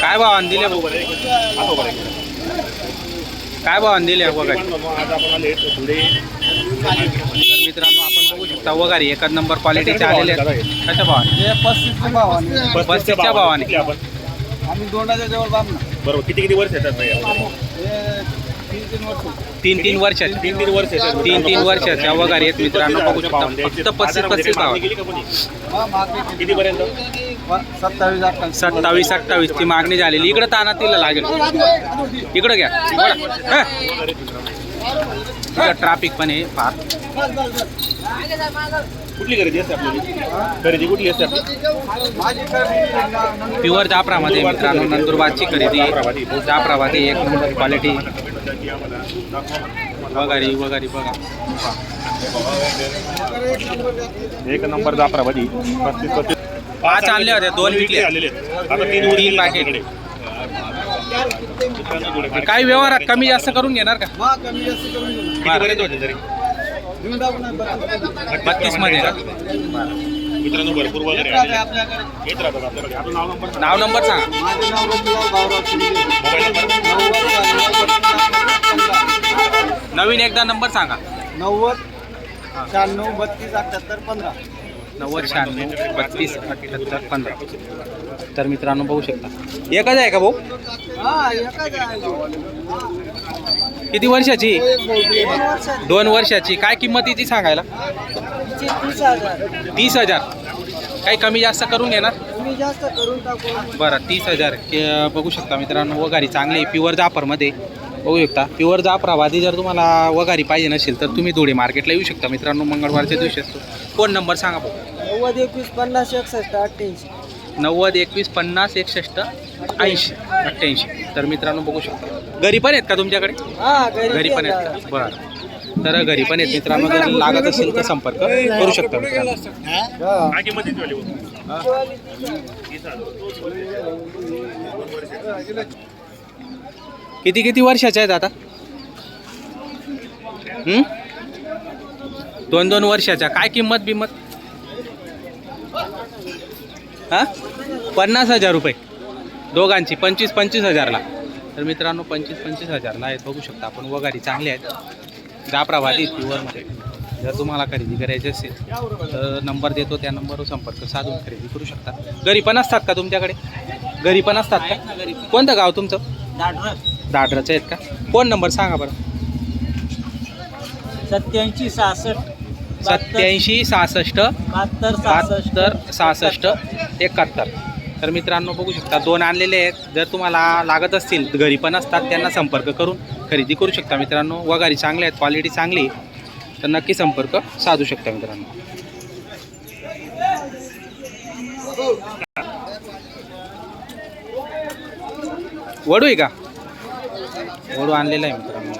काय भावाने दिले भाऊ काय भावाने दिले वगैरे आज आपण आले धुळे तर मित्रांनो आपण बघू शकता वगैरे एकच नंबर क्वालिटीचे आलेले आहेत. कशा भावाने हे पस्तीसच्या भावाने पस्तीसच्या आम्ही दोंडाच्या जवळ बामना बरोबर. किती किती वर्ष येतात नाही हे तीन तीन वर्ष. तीन तीन वर्षाचे तीन तीन वर्ष येतात. तीन तीन वर्षाच्या वगैरे आहेत मित्रांनो. बघू शकता. फक्त पस्तीस पस्तीस भावाने गेली का कोणी? हा मागणी किती पर्यंत सत्तावीस अठ्ठावीस. सत्तावीस अठ्ठावीस ची मागणी झालेली. इकडं ताना तिला लागेल. इकडं घ्या. इकडं ट्राफिक पण आहे. फार कुठली खरेदी असते आपली? खरेदी कुठली असते आपली? प्युअर जाफरामध्ये मित्रांनो. नंदुरबारची खरेदी. जाफराबादी एक नंबर क्वालिटी वगैरे वगैरे बघा. एक नंबर जाफराबादी. पस्तीस पस्तीस. पाच आणले होते दोन विकले. आलेले आहेत. आता तीन काही व्यवहारात कमी जास्त करून घेणार का? हा कमी जास्त करून घेऊ. किती पर्यंत होते तरी? देऊन टाकू ना बत्तीस. बत्तीसमध्ये का? मित्रांनो भरपूर वगैरे येत राहते आलेले आपल्याकडे. येत राहतात आपल्याकडे. आपलं नाव नंबर सांगा. नाव नंबर सांगा. माझे नाव रघुराव भाऊराव शिंदे. Mobile number. नव्वद नवीन एकदा नंबर सांगा. नव्वद शहाण्णव बत्तीस अठ्ठ्याहत्तर पंधरा. नव्वद शहाण्णव बत्तीस अठ्ठ्याहत्तर पंधरा. तर मित्रांनो बघू शकता. एकच आहे का भाऊ? किती वर्षाची? दोन वर्षाची. काय किंमतीची सांगायला तीस हजार तीस हजार. काही कमी जास्त करून घेणार? बरं तीस हजार. बघू शकता मित्रांनो वगारी चांगली प्युअर जाफरमध्ये. बघू शकता प्युअर जाफराबादी जर तुम्हाला वगारी पाहिजे नसेल तर तुम्ही धुळे मार्केटला येऊ शकता. मित्रांनो मंगळवारच्या दिवशी असतो. फोन नंबर सांगा नव्वद एकवीस पन्नास एकसष्ट अठ्ठ्याऐंशी. नव्वद एकवीस पन्नास एकसष्ट ऐंशी अठ्ठ्याऐंशी. तर मित्रांनो बघू शकता. घरी पण आहेत का तुमच्याकडे? हा घरी पण आहेत का? बरं. तर घरी पण आहेत मित्रांनो जर लागत असेल तर संपर्क करू शकता मित्रांनो. किती किती वर्षाचे आहेत आता? दोन दोन वर्षाच्या. काय किंमत बिंमत? हा? पन्नास हजार रुपये. दोघांची पंचवीस पंचवीस हजारला. तर मित्रांनो पंचवीस पंचवीस हजारला आहेत. बघू शकता आपण वगारी चांगले आहेत. जाफराबादी प्युअरमध्ये जर तुम्हाला खरेदी करायची असेल तर नंबर देतो त्या नंबरवर संपर्क साधून खरेदी करू शकता. घरी पण असतात का तुमच्याकडे? घरी पण असतात का? कोणतं गाव तुमचं? दादराचे आहेत का? फोन नंबर सांगा बरं. सत्याऐंशी सहासष्ट सत्याऐंशी सहासष्ट बहात्तर बहात्तर सहासष्ट एकाहत्तर. तर मित्रांनो बघू शकता दोन आणलेले आहेत. जर तुम्हाला लागत असतील घरी पण असतात त्यांना संपर्क करून खरेदी करू शकता मित्रांनो. वगारी चांगले आहेत क्वालिटी चांगली. तर नक्की संपर्क साधू शकता मित्रांनो. वडू आहे का? वडू आणलेला आहे मित्रांनो.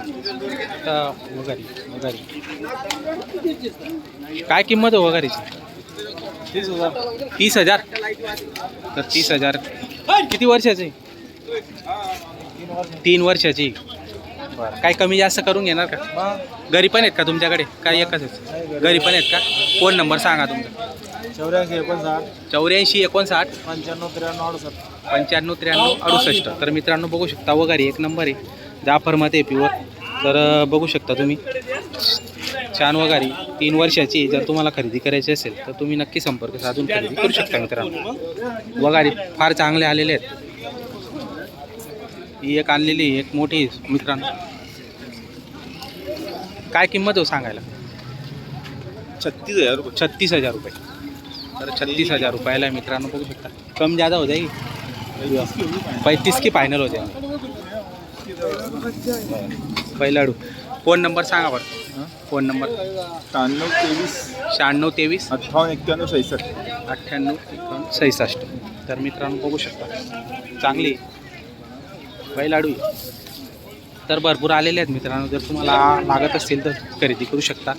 वगारी वगारी काय किंमत आहे वगारीची तीस हजार तीस हजार. तर तीस हजार. किती वर्षाची? तीन वर्षाची. बरं. काय कमी जास्त करून घेणार का? घरी पण आहेत का तुमच्याकडे? काय एकच आहे घरी पण आहेत का? फोन नंबर सांगा तुमचा. चौऱ्याऐंशी एकोणसाठ. चौऱ्याऐंशी एकोणसाठ. पंच्याण्णव त्र्याण्णव अडुसष्ट. पंच्याण्णव त्र्याण्णव अडुसष्ट. तर मित्रांनो बघू शकता वगैरे एक नंबर आहे. जाफरमध्ये प्युअर तर अं, बघू शकता तुम्ही. छान वगारी. तीन वर्षाची जर तुम्हाला खरेदी करायची असेल तर तुम्ही नक्की संपर्क साधून खरेदी करू शकता मित्रांनो. वगारी फार चांगले आलेले आहेत. ही एक आणलेली एक मोठी मित्रांनो. काय किंमत हो सांगायला? छत्तीस हजार रुपये. छत्तीस हजार रुपये. तर छत्तीस हजार रुपयाला आहे मित्रांनो बघू शकता. कम ज़्यादा हो जाएगी पैंतीस की फायनल हो जाएगी पहिलाडू फोन नंबर सांगा बरं. Phone number. शहाण्णव तेवीस. शहाण्णव तेवीस. अठ्ठावन्न एक्क्याण्णव सहासष्ट अठ्ठ्याण्णव एकावन्न सहासष्ट तर मित्रांनो बघू शकता. चांगली. बैलाडू. आहे. तर भरपूर आलेले आहेत मित्रांनो. जर तुम्हाला लागत असतील तर खरेदी करू शकता.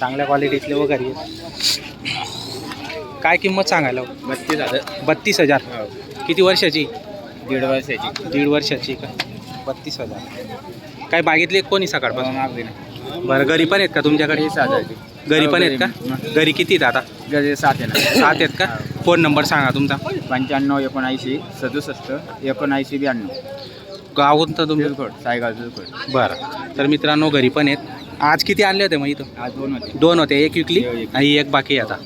चांगल्या क्वालिटीतले वगैरे आहेत. काय किंमत सांगायला हो? बत्तीस हजार. बत्तीस हजार. किती वर्षाची? दीड वर्षाची. दीड वर्षाची का? बत्तीस हजार. काय मागितले कोणी सकाळपासून? बरं घरी पण आहेत का तुमच्याकडे? तीस हजारची घरी पण आहेत का? घरी. घरी किती आहेत आता? गजे सात आहे ना सात आहेत का? फोन नंबर सांगा तुमचा. पंच्याण्णव एकोणऐंशी सदुसष्ट एकोणऐंशी ब्याण्णव. गाव कोणतं तुमचं जुलकोट सायगाव जुलकोट बरं. तर मित्रांनो घरी पण आहेत. आज किती आणले होते मग इथं? आज दोन होते. दोन होते एक विकली. आणि एक बाकी आहे आता.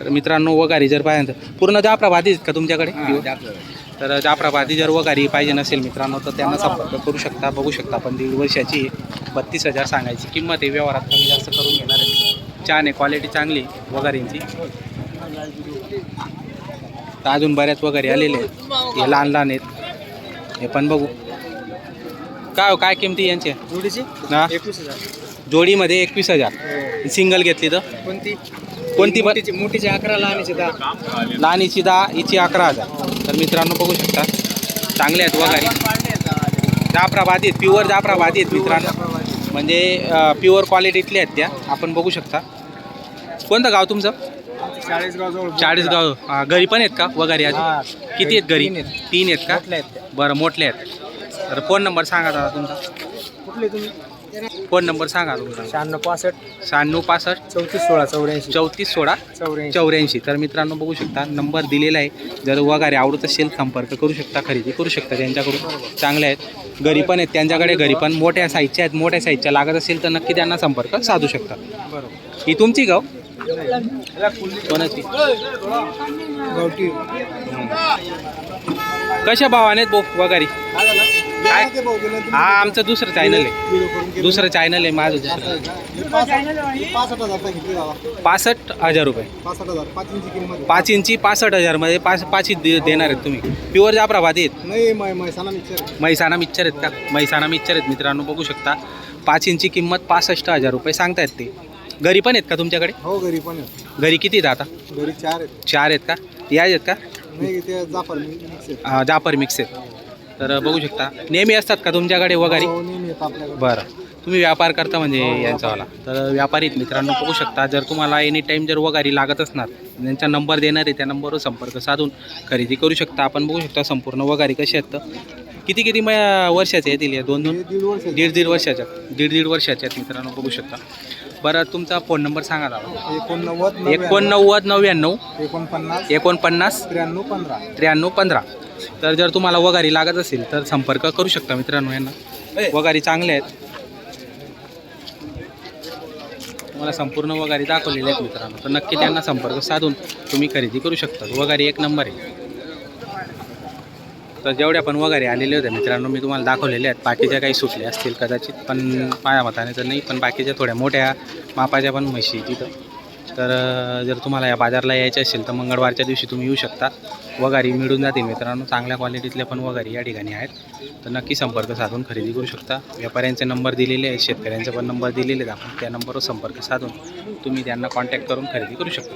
तर मित्रांनो वगारी जर पाहिजे पूर्ण जाफराबादी आहेत का तुमच्याकडे. तर जाफराबादी जर वगारी पाहिजे नसेल मित्रांनो तर त्यांना संपर्क करू शकता बघू शकता. आपण दीड वर्षाची बत्तीस हजार सांगायची किंमत आहे. व्यवहारात कमी जास्त करून घेणार आहे. छान आहे क्वालिटी चांगली वगारींची तर अजून बऱ्याच वगैरे आलेले आहेत. हे लहान लहान आहेत. हे पण बघू. काय हो, काय किमती यांच्या जोडीची? ना एकवीस हजार. जोडीमध्ये एकवीस हजार. सिंगल घेतली तर? कोणती? कोणती पण मोठीची मोठीची अकरा लहानीची दहा. लहानीची दहा हिची अकरा हजार. तर मित्रांनो बघू शकता. चांगले आहेत वगारी. जाफराबादी आहेत. प्युअर जाफराबादी आहेत मित्रांनो. म्हणजे प्युअर क्वालिटीतले आहेत त्या. आपण बघू शकता. कोणतं गाव तुमचं? चाळीसगाव जवळ चाळीसगाव. हा, घरी पण आहेत का? वगारी हा. अजून किती आहेत घरी? तीन आहेत. तीन आहेत का? बरं मोठले आहेत. तर फोन नंबर सांगा दादा तुमचा. कुठले तुम्ही? फोन नंबर सांगा तुमचा. शहाण्णव पासष्ट. शहाण्णव पासष्ट. चौतीस सोळा चौऱ्याऐंशी. चौतीस सोळा चौऱ्याऐंशी. चौऱ्याऐंशी. तर मित्रांनो बघू शकता नंबर दिलेला आहे. जर वगारे आवडत असेल संपर्क करू शकता खरेदी करू शकता त्यांच्याकडून. चांगले आहेत. घरी पण आहेत त्यांच्याकडे. घरी पण मोठ्या साईजच्या आहेत. मोठ्या साईजच्या लागत असेल तर नक्की त्यांना संपर्क साधू शकता. बरोबर ही तुमची गाव? कोणाची? गावठी. कशा भावाने आहेत भाऊ वगारी? काय? हा आमचं दुसरं चॅनल आहे. दुसरं चॅनल आहे माझं दुसरं. पासष्ट हजार. रुपये पाच इंची किंमत. पाच इंची पासष्ट हजारमध्ये पाच पाच इंच दे- देणार आहेत तुम्ही. प्युअर जाफराबादी आहेत. मैसाना मिक्सर मिक्सर आहेत का? म्हैसाणा मिक्सर आहेत मित्रांनो बघू शकता. पाच इंची किंमत पासष्ट हजार रुपये सांगतायत ते. घरी पण आहेत का तुमच्याकडे? हो घरी पण आहे घरी किती आहेत आता? घरी चार आहेत. चार आहेत का? या आहेत का? नाही ते जाफर मिक्स आहेत. अं, जापर मिक्स आहेत. तर बघू शकता. नेहमी असतात का तुमच्याकडे वगारी? हो, बरं. तुम्ही व्यापार करता म्हणजे यांचावाला तर व्यापारी आहेत मित्रांनो बघू शकता जर तुम्हाला एनी टाईम जर वगारी लागत असणार त्यांचा नंबर देणार आहे त्या नंबरवर संपर्क साधून खरेदी करू शकता. आपण बघू शकता संपूर्ण वगारी कशी आहेत तर. किती किती म वर्षाचे येतील या दोन दोन? हे दीड दीड वर्षाच्या दीड दीड वर्षाच्या आहेत मित्रांनो बघू शकता. बरं तुमचा फोन नंबर सांगा दादा. एकोणनव्वद एकोणनव्वद नव्याण्णव. एकोणपन्नास. एकोणपन्नास. त्र्याण्णव पंधरा. त्र्याण्णव पंधरा. तर जर तुम्हाला वगारी लागत असेल तर संपर्क करू शकता मित्रांनो यांना. वगारी चांगले आहेत. तुम्हाला संपूर्ण वगारी दाखवलेले आहेत मित्रांनो. तर नक्की त्यांना संपर्क साधून तुम्ही खरेदी करू शकता. वगारी एक नंबर आहे. तर जेवढ्या पण वगैरे आलेले होते मित्रांनो मी तुम्हाला दाखवलेले आहेत. बाकीच्या काही सुटल्या असतील कदाचित पण माझ्या मताने तर नाही पण बाकीच्या थोड्या मोठ्या मापाच्या पण म्हशी तिथं तर जर तुम्हाला या बाजारला यायचे असेल तर मंगळवारच्या दिवशी तुम्ही येऊ शकता. वगारी मिळून जातील मित्रांनो. चांगल्या क्वालिटीतल्या पण वगारी या ठिकाणी आहेत. तर नक्की संपर्क साधून खरेदी करू शकता. व्यापाऱ्यांचे नंबर दिलेले आहेत. शेतकऱ्यांचे पण नंबर दिलेले आहेत. आपण त्या नंबरवर संपर्क साधून तुम्ही त्यांना कॉन्टॅक्ट करून खरेदी करू शकता.